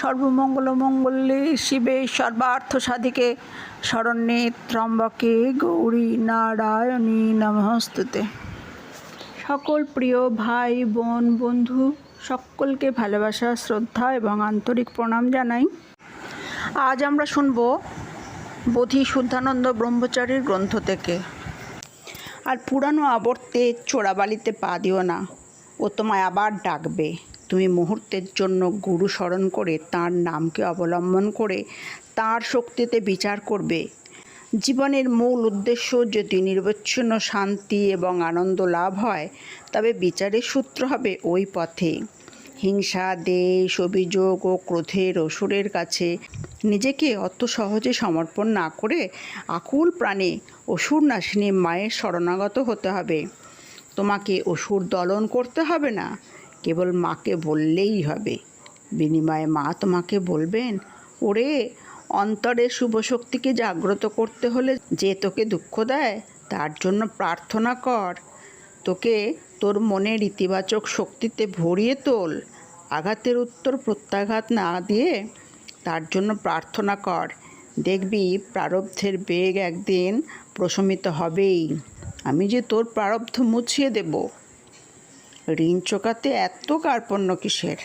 সর্বমঙ্গল মঙ্গলে শিবে সর্বার্থ সাধিকে শরণ্যে ত্রম্বকে গৌরী নারায়ণী নমস্তুতে। সকল প্রিয় ভাই, বোন, বন্ধু, সকলকে ভালোবাসা, শ্রদ্ধা এবং আন্তরিক প্রণাম জানাই। আজ আমরা শুনব বোধি শুদ্ধানন্দ ব্রহ্মচারীর গ্রন্থ থেকে। আর পুরানো আবর্তে চোরাবালিতে পা দিও না, ও তোমায় আবার ডাকবে। তুমি মুহূর্তের জন্য গুরু স্মরণ করে তার নামকে অবলম্বন করে তার শক্তিতে বিচার করবে। জীবনের মূল উদ্দেশ্য যদি নির্বচ্ছিন্ন শান্তি এবং আনন্দ লাভ হয়, তবে বিচারের সূত্র হবে ওই পথে। হিংসা, দেশ, অভিযোগ ও ক্রোধের অসুরের কাছে নিজেকে অত সহজে সমর্পণ না করে আকুল প্রাণে অসুর নাশিনী মায়ের শরণাগত হতে হবে। তোমাকে অসুর দলন করতে হবে না। কেবল মাকে বললেই হবে। বিনিময়ে মা তোমাকে বলবেন, ওরে অন্তরের শুভ শক্তিকে জাগ্রত করতে হলে যে তোকে দুঃখ দেয়, তার জন্য প্রার্থনা কর। তোকে তোর মনের ইতিবাচক শক্তিতে ভরিয়ে তোল। আঘাতের উত্তর প্রত্যাঘাত না দিয়ে তার জন্য প্রার্থনা কর। দেখবি প্রারব্ধের বেগ একদিন প্রশমিত হবেই। আমি যে তোর প্রারব্ধ মুছিয়ে দেব ঋণ চোকাতে এত কার্পণ্য কিসের?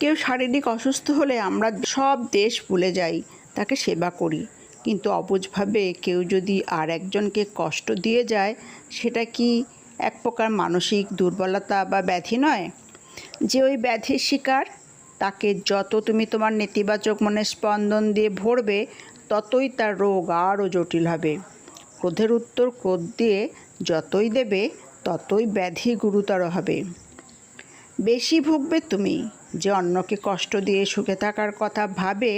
কেউ শারীরিক অসুস্থ হলে আমরা সব দেশ ভুলে যাই, তাকে সেবা করি। কিন্তু অবুঝভাবে কেউ যদি আর একজনকে কষ্ট দিয়ে যায়, সেটা কি এক প্রকার মানসিক দুর্বলতা বা ব্যাধি নয়? যে ওই ব্যাধির শিকার, তাকে যত তুমি তোমার নেতিবাচক মনে স্পন্দন দিয়ে ভরবে, ততই তার রোগ আরও জটিল হবে। ক্রোধের উত্তর ক্রোধ দিয়ে যতই দেবে ততই ব্যাধি গুরুতর হবে। বেশি ভুগবে তুমি যে অন্যকে কষ্ট দিয়ে সুখে থাকার কথা ভাবে,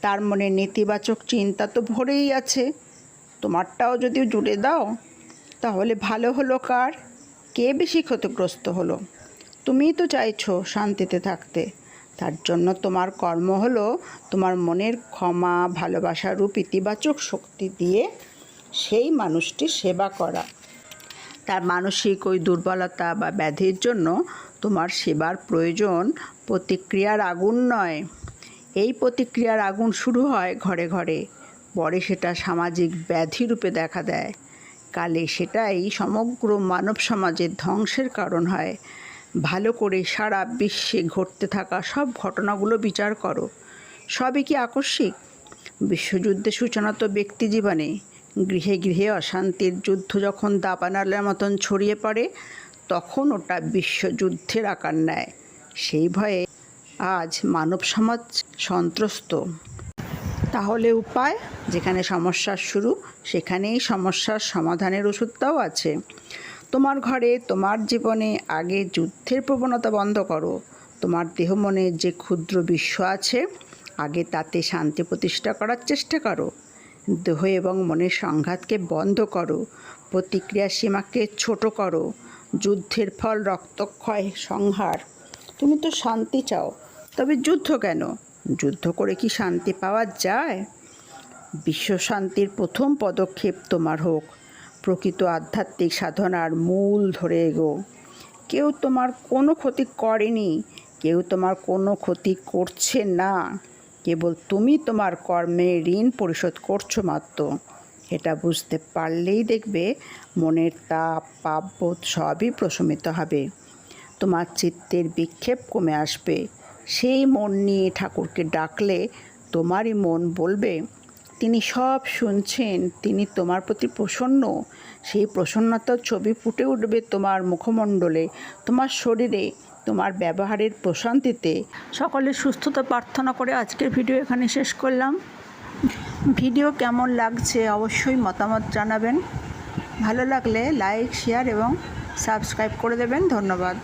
তার মনে নেতিবাচক চিন্তা তো ভরেই আছে। তোমারটাও যদি জুড়ে দাও, তাহলে ভালো হলো কার? কে বেশি ক্ষতিগ্রস্ত হলো? তুমিই তো চাইছো শান্তিতে থাকতে। তার জন্য তোমার কর্ম হলো তোমার মনের ক্ষমা ভালোবাসা রূপ, ইতিবাচক শক্তি দিয়ে সেই মানুষটির সেবা করা। তার মানসিক ওই দুর্বলতা বা ব্যাধির জন্য তোমার সেবার প্রয়োজন প্রতিক্রিয়ার আগুন নয়। এই প্রতিক্রিয়ার আগুন শুরু হয় ঘরে ঘরে। পরে সেটা সামাজিক ব্যাধি রূপে দেখা দেয়। কালে সেটাই সমগ্র মানব সমাজের ধ্বংসের কারণ হয়। ভালো করে সারা বিশ্বে ঘটতে থাকা সব ঘটনাগুলো বিচার করো। সবই কি আকস্মিক? বিশ্বযুদ্ধের সূচনা তো ব্যক্তি জীবনে। গৃহে গৃহে অশান্তির যুদ্ধ যখন দাপানালের মতন ছড়িয়ে পড়ে, তখন ওটা বিশ্বযুদ্ধের আকার নেয়। সেই ভয়ে আজ মানব সমাজ সন্ত্রস্ত। তাহলে উপায়? যেখানে সমস্যার শুরু, সেখানেই সমস্যার সমাধানের ওষুধটাও আছে। তোমার ঘরে, তোমার জীবনে আগে যুদ্ধের প্রবণতা বন্ধ করো। তোমার দেহ মনে যে ক্ষুদ্র বিশ্ব আছে, আগে তাতে শান্তি প্রতিষ্ঠা করার চেষ্টা করো। দেহ এবং মনের সংঘাতকে বন্ধ করো, প্রতিক্রিয়া সীমাকে ছোট করো, যুদ্ধের ফল রক্তক্ষয় সংহার। তুমি তো শান্তি চাও, তবে যুদ্ধ কেন? যুদ্ধ করে কি শান্তি পাওয়া যায়? বিশ্ব শান্তির প্রথম পদক্ষেপ তোমার হোক, প্রকৃত আধ্যাত্মিক সাধনার মূল ধরে এগো। কেউ তোমার কোনো ক্ষতি করেনি, কেউ তোমার কোনো ক্ষতি করছে না। কেবল তুমি তোমার কর্মে ঋণ পরিশোধ করছ মাত্র। এটা বুঝতে পারলেই দেখবে মনের তাপ, পাপবোধ সবই প্রশমিত হবে। তোমার চিত্তের বিক্ষেপ কমে আসবে। সেই মন নিয়ে ঠাকুরকে ডাকলে তোমারই মন বলবে তিনি সব শুনছেন, তিনি তোমার প্রতি প্রসন্ন। সেই প্রসন্নতার ছবি ফুটে উঠবে তোমার মুখমণ্ডলে, তোমার শরীরে, তোমার ব্যবহারের প্রশান্তিতে। সকলের সুস্থতা প্রার্থনা করে আজকের ভিডিও এখানে শেষ করলাম। ভিডিও কেমন লাগছে অবশ্যই মতামত জানাবেন। ভালো লাগলে লাইক, শেয়ার এবং সাবস্ক্রাইব করে দেবেন। ধন্যবাদ।